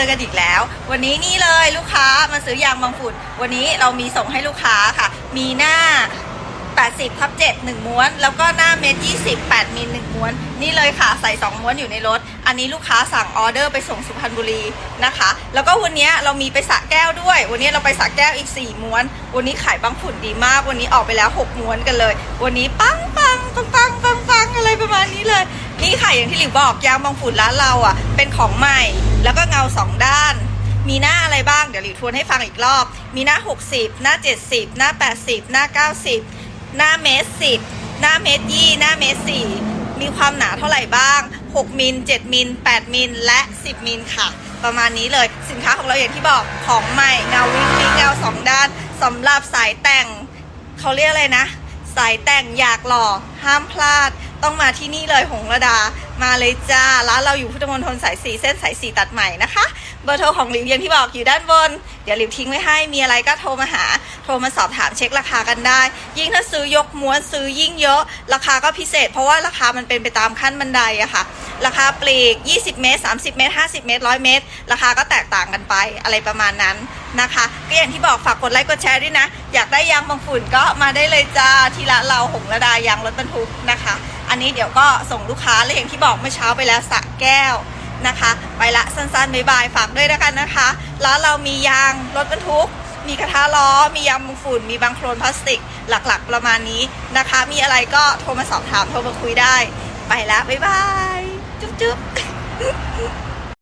อกันอีกแล้ว วันนี้นี่เลยลูกค้ามาซื้อยางบางฝุ่น วันนี้เรามีส่งให้ลูกค้าค่ะ มีหน้า 80ทับ7 1ม้วน แล้วก็หน้าเมตร20 8มิล1ม้วน นี่เลยค่ะใส่ 2 ม้วนอยู่ในรถ อันนี้ลูกค้าสั่งออเดอร์ไปส่งสุพรรณบุรีนะคะ แล้วก็วันนี้เรามีไปสระแก้วด้วย วันนี้เราไปสระแก้วอีก 4 ม้วน วันนี้ขายบางฝุ่นดีมาก วันนี้ออกไปแล้ว 6 ม้วนกันเลย วันนี้ปังปังปังปังปังปังอะไรประมาณนี้เลย นี่ค่ะอย่างที่หลิวบอกยางบางฝุ่นร้านเราอะเป็นของใหม่ แล้วก็เงาสองด้าน มีหน้าอะไรบ้างเดี๋ยวหลิวทวนให้ฟังอีกรอบ มีหน้า 60 หน้า 70 หน้า 80 หน้า 90 หน้าเมตรสิบหน้าเมตรยี่หน้าเมตรสี่มีความหนาเท่าไหร่บ้าง 6มิล7มิล8มิลและ 10มิลค่ะ ประมาณนี้เลยสินค้าของเราอย่างที่บอกของใหม่เงาวิงวิงเงาสองด้านสำหรับสายแต่งเขาเรียกอะไรนะ สายแต่งอยากหล่อห้ามพลาด ต้องมาที่นี่เลยหงระดา มาเลยจ้า ร้านเราอยู่พุทธมณฑลสายสีเส้นสายสีตัดใหม่นะคะ เบอร์โทรของหลิวย่างที่บอกอยู่ด้านบน เดี๋ยวหลิวทิ้งไว้ให้ มีอะไรก็โทรมาหา โทรมาสอบถามเช็คราคากันได้ ยิ่งถ้าซื้อยกม้วนซื้อยิ่งเยอะ ราคาก็พิเศษ เพราะว่าราคามันเป็นไปตามขั้นบันไดอะค่ะ ราคาปลีก 20 เมตร 30 เมตร 50 เมตร 100 เมตร ราคาก็แตกต่างกันไป อะไรประมาณนั้นนะคะ ก็อย่างที่บอกฝากกดไลค์กดแชร์ด้วยนะ อยากได้ยางบางฝุ่นก็มาได้เลยจ้าที่ละเราหงระดายางรถบรรทุกนะคะ อันนี้เดี๋ยวก็ส่งลูกค้าเลยอย่างที่บอกเมื่อเช้าไปแล้วสระแก้วนะคะ ไปละสั้นๆบ๊ายบายฝากด้วยแล้วกันนะคะแล้วเรามียางรถบรรทุก มีกระทะล้อ มียางบางฝุ่น มีบางโครนพลาสติก หลักๆประมาณนี้นะคะ มีอะไรก็โทรมาสอบถามโทรมาคุยได้ ไปแล้วบ๊ายบาย จุ๊บๆ